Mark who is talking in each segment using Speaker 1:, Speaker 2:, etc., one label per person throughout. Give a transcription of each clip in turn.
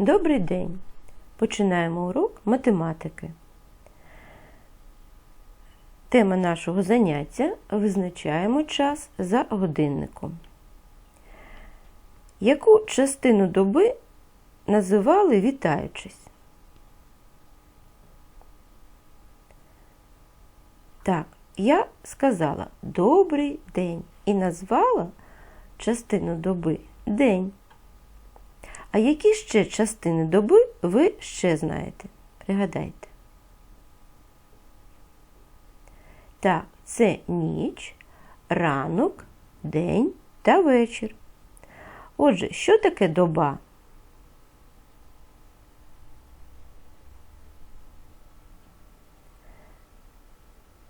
Speaker 1: Добрий день! Починаємо урок математики. Тема нашого заняття визначаємо час за годинником. Яку частину доби називали вітаючись? Так, я сказала добрий день і назвала частину доби день. А які ще частини доби ви ще знаєте? Пригадайте. Так, це ніч, ранок, день та вечір. Отже, що таке доба?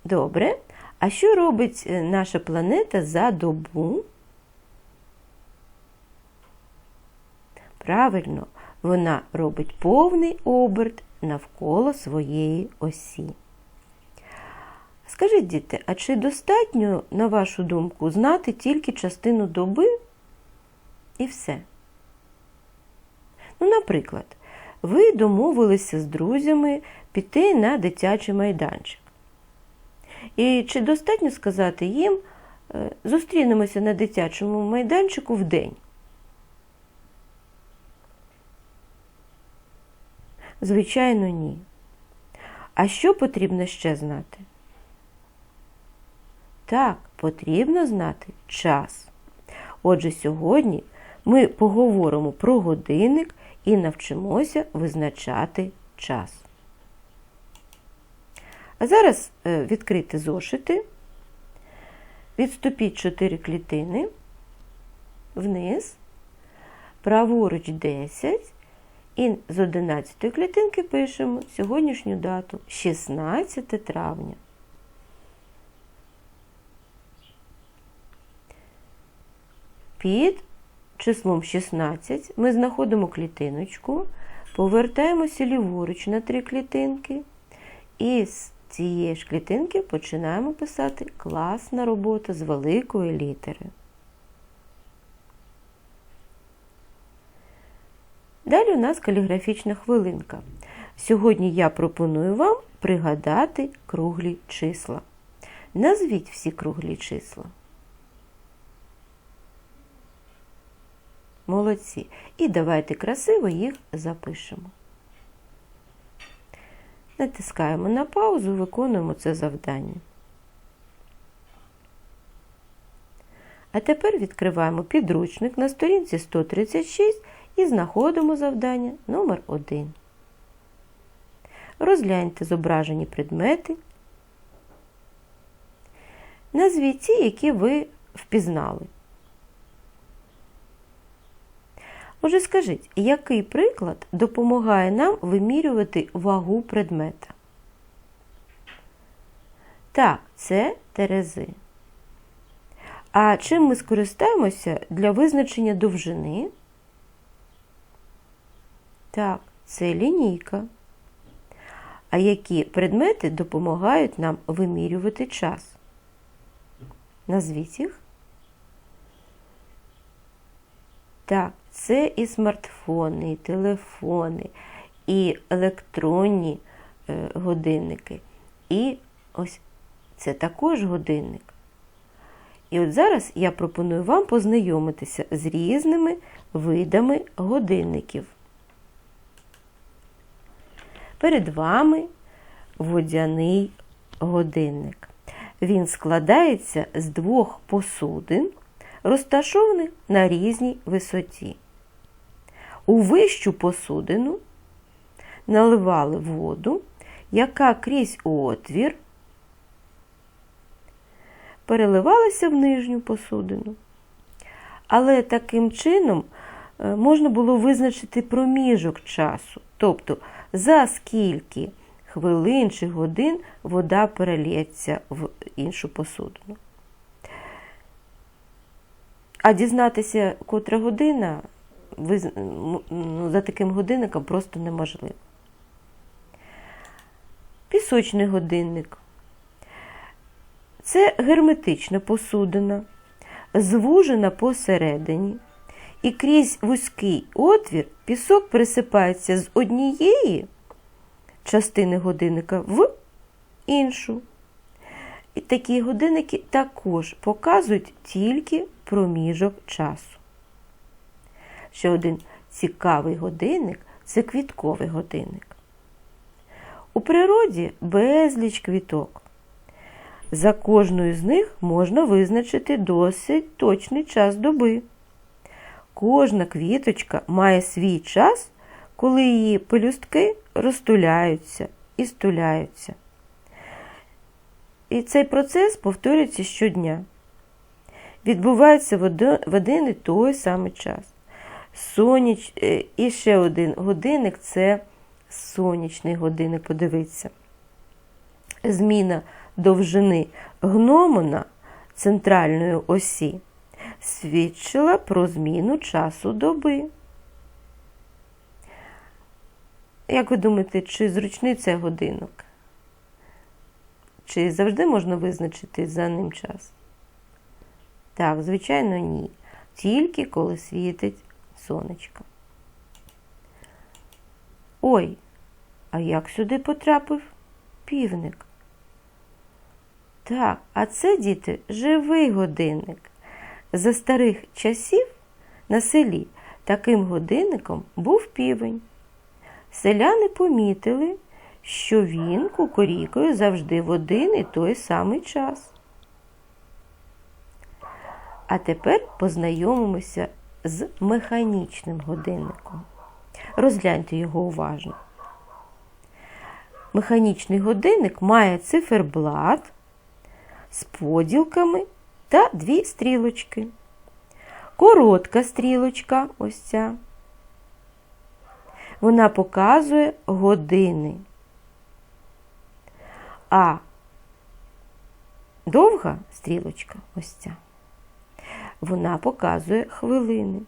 Speaker 1: Добре. А що робить е, наша планета за добу? Правильно, вона робить повний оберт навколо своєї осі. Скажіть, діти, а чи достатньо, на вашу думку, знати тільки частину доби і все? Ну, наприклад, ви домовилися з друзями піти на дитячий майданчик. І чи достатньо сказати їм, е, зустрінемося на дитячому майданчику в день? Звичайно, ні. А що потрібно ще знати? Так, потрібно знати час. Отже, сьогодні ми поговоримо про годинник і навчимося визначати час. А зараз е, відкрити зошити, відступіть 4 клітини вниз, праворуч 10 і з 11 клітинки пишемо сьогоднішню дату 16 травня. Під числом 16 ми знаходимо клітиночку, повертаємося ліворуч на три клітинки, і з цієї ж клітинки починаємо писати класна робота з великої літери. Далі у нас каліграфічна хвилинка. Сьогодні я пропоную вам пригадати круглі числа. Назвіть всі круглі числа. Молодці. І давайте красиво їх запишемо. Натискаємо на паузу, виконуємо це завдання. А тепер відкриваємо підручник на сторінці 136 і знаходимо завдання номер 1 Розгляньте зображені предмети. Назвіть ті, які ви впізнали. Отже, скажіть, який приклад допомагає нам вимірювати вагу предмета? Так, це терези. А чим ми скористаємося для визначення довжини? Так, це лінійка. А які предмети допомагають нам вимірювати час? Назвіть їх. Так, це і смартфони, і телефони, і електронні е, годинники. І ось це також годинник. І от зараз я пропоную вам познайомитися з різними видами годинників. Перед вами водяний годинник. Він складається з двох посудин, розташованих на різній висоті. У вищу посудину наливали воду, яка крізь отвір переливалася в нижню посудину. Але таким чином е, можна було визначити проміжок часу, тобто за скільки хвилин чи годин вода перелється в іншу посудину. А дізнатися, котра година ну, за таким годинником просто неможливо. Пісочний годинник. Це герметична посудина, звужена посередині і крізь вузький отвір пісок пересипається з однієї частини годинника в іншу. І такі годинники також показують тільки проміжок часу. Ще один цікавий годинник це квітковий годинник. У природі безліч квіток. За кожною з них можна визначити досить точний час доби. Кожна квіточка має свій час, коли її пелюстки розтуляються і стуляються. І цей процес повторюється щодня. Відбувається в один і той самий час. Соніч... І ще один годинник це сонячний годинник, подивіться. Зміна довжини гномона центральної осі свідчила про зміну часу доби. Як ви думаєте, чи зручний це годинок? Чи завжди можна визначити за ним час? Так, звичайно, ні. Тільки коли світить сонечко. Ой, а як сюди потрапив півник? Так, а це, діти, живий годинник. За старих часів на селі таким годинником був півень. Селяни помітили, що він кукурікає завжди в один і той самий час. А тепер познайомимося з механічним годинником. Розгляньте його уважно. Механічний годинник має циферблат з поділками та дві стрілочки. Коротка стрілочка, ось ця. Вона показує години. А довга стрілочка, ось ця, вона показує хвилини.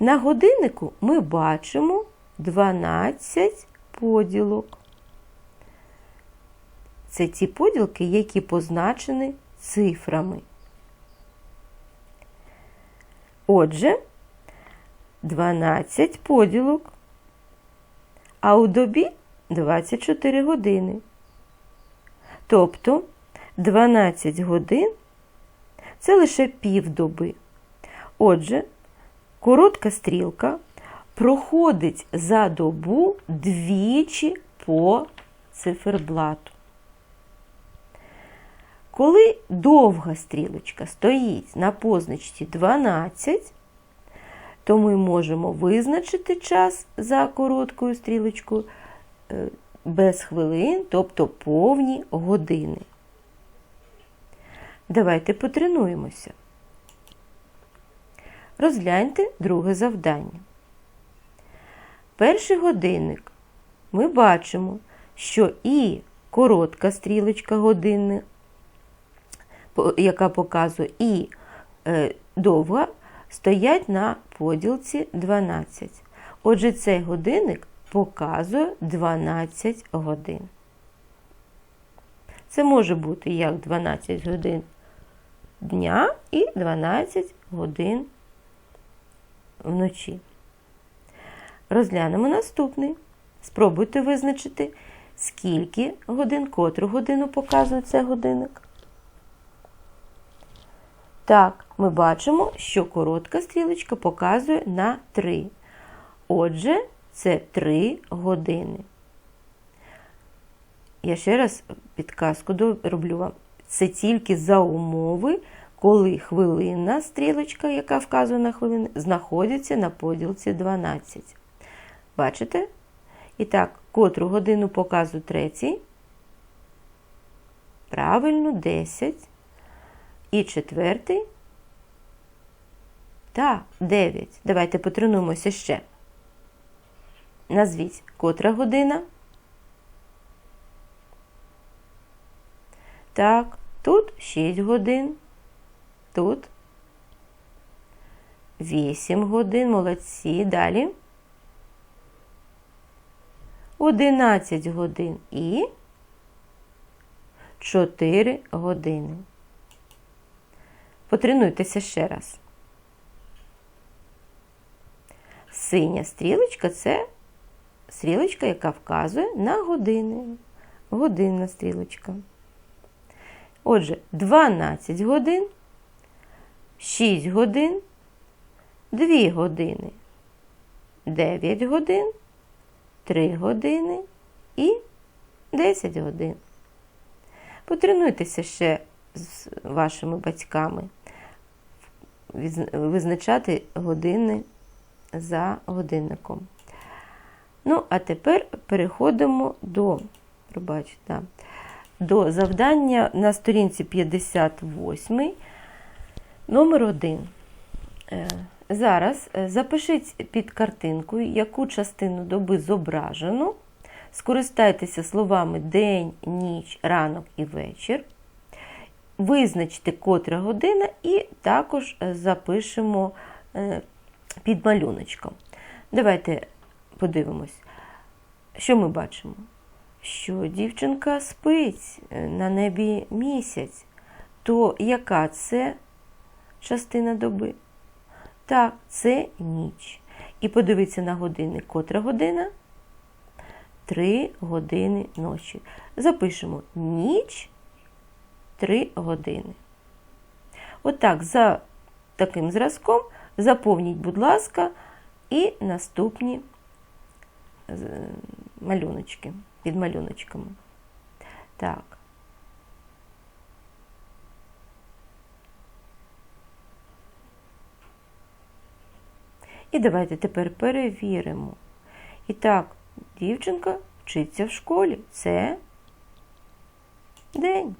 Speaker 1: На годиннику ми бачимо 12 поділок. Це ті поділки, які позначені цифрами. Отже, 12 поділок, а у добі 24 години. Тобто 12 годин це лише півдоби. Отже, коротка стрілка проходить за добу двічі по циферблату. Коли довга стрілочка стоїть на позначці 12, то ми можемо визначити час за короткою стрілочкою е, без хвилин, тобто повні години. Давайте потренуємося. Розгляньте друге завдання. Перший годинник ми бачимо, що і коротка стрілочка годинна, яка показує, і е, довга стоять на поділці 12. Отже, цей годинник показує 12 годин. Це може бути як 12 годин дня і 12 годин вночі. Розглянемо наступний. Спробуйте визначити, скільки годин, котру годину показує цей годинник. Так, ми бачимо, що коротка стрілочка показує на 3. Отже, це 3 години. Я ще раз підказку роблю вам. Це тільки за умови, коли хвилинна стрілочка, яка вказує на хвилини, знаходиться на поділці 12. Бачите? І так, котру годину показує третій. Правильно, 10. І четвертий. Так, 9. Давайте потренуємося ще. Назвіть котра година. Так, тут 6 годин. Тут 8 годин. Молодці. Далі. 11 годин і 4 години. Потренуйтеся ще раз. Синя стрілочка це стрілочка, яка вказує на години. Годинна стрілочка. Отже, 12 годин, 6 годин, 2 години, 9 годин, 3 години і 10 годин. Потренуйтеся ще з вашими батьками визначати години за годинником. Ну, а тепер переходимо до, пробачте, да, до завдання на сторінці 58, номер 1. Зараз е, запишіть під картинкою, яку частину доби зображено. Скористайтеся словами день, ніч, ранок і вечір. Визначте котра година і також е, запишемо е, під малюночком. Давайте подивимось, що ми бачимо. Що дівчинка спить е, на небі місяць. То яка це частина доби? Так, це ніч. І подивіться на години. Котра година? Три години ночі. Запишемо ніч 3 години. Отак, за таким зразком заповніть, будь ласка, і наступні е, малюночки під малюночками. Так. І давайте тепер перевіримо. І так, дівчинка вчиться в школі. Це день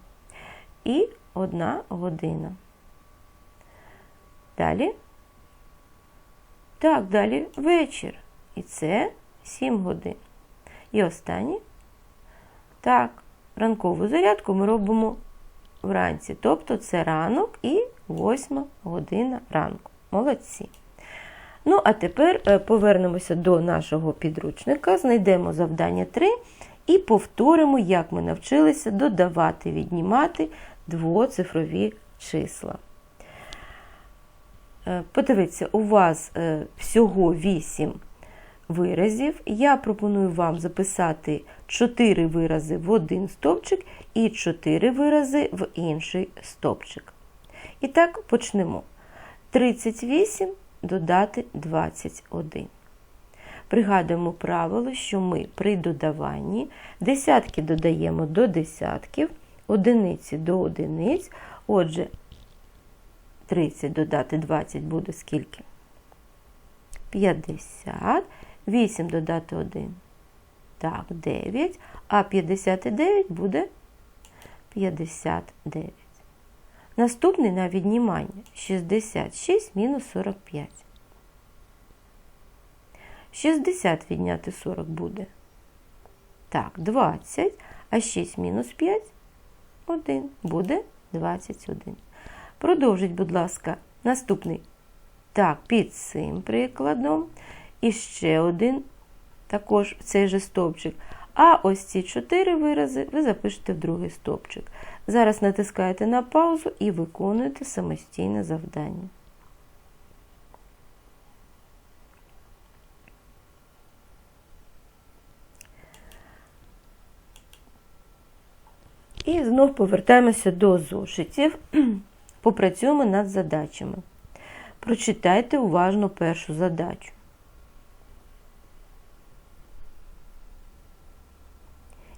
Speaker 1: і одна година. Далі. Так, далі вечір. І це 7 годин. І останнє. Так, ранкову зарядку ми робимо вранці. Тобто це ранок і 8 година ранку. Молодці. Ну, а тепер е, повернемося до нашого підручника, знайдемо завдання 3 і повторимо, як ми навчилися додавати, віднімати двоцифрові числа. Е, Подивіться, у вас е, всього 8 виразів. Я пропоную вам записати 4 вирази в один стовпчик і 4 вирази в інший стовпчик. І так почнемо. 38 додати 21. Пригадуємо правило, що ми при додаванні десятки додаємо до десятків, одиниці до одиниць. Отже, 30 додати 20 буде скільки? 50. 8 додати 1. Так, 9. А 59 буде 59. Наступний на віднімання 66 мінус 45. 60 відняти 40 буде. Так, 20, а 6 мінус 5 1 буде 21. Продовжіть, будь ласка, наступний. Так, під цим прикладом. І ще один, також цей же стовпчик. А ось ці чотири вирази ви запишете в другий стовпчик. Зараз натискаєте на паузу і виконуєте самостійне завдання. І знов повертаємося до зошитів. Попрацюємо над задачами. Прочитайте уважно першу задачу.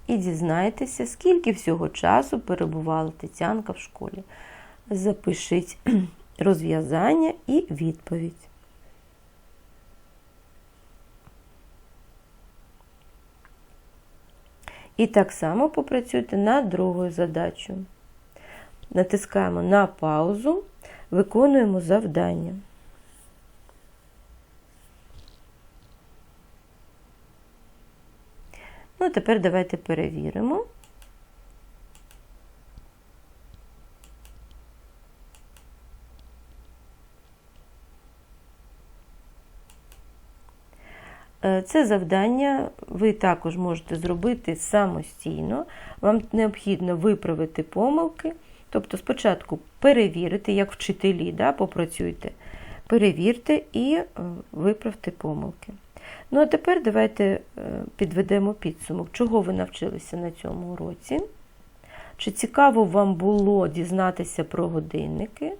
Speaker 1: І дізнайтеся, скільки всього часу перебувала Тетянка в школі. Запишіть розв'язання і відповідь. І так само попрацюйте над другою задачею. Натискаємо на паузу, виконуємо завдання. Ну, тепер давайте перевіримо. Це завдання ви також можете зробити самостійно. Вам необхідно виправити помилки. Тобто, спочатку перевірити, як вчителі, да, попрацюйте. перевірте і е, виправте помилки. Ну, а тепер давайте е, підведемо підсумок, чого ви навчилися на цьому уроці. Чи цікаво вам було дізнатися про годинники?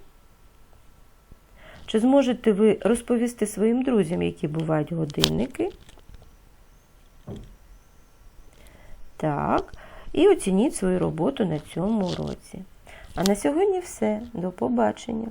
Speaker 1: Чи зможете ви розповісти своїм друзям, які бувають годинники? Так. І оцініть свою роботу на цьому уроці. А на сьогодні все. До побачення!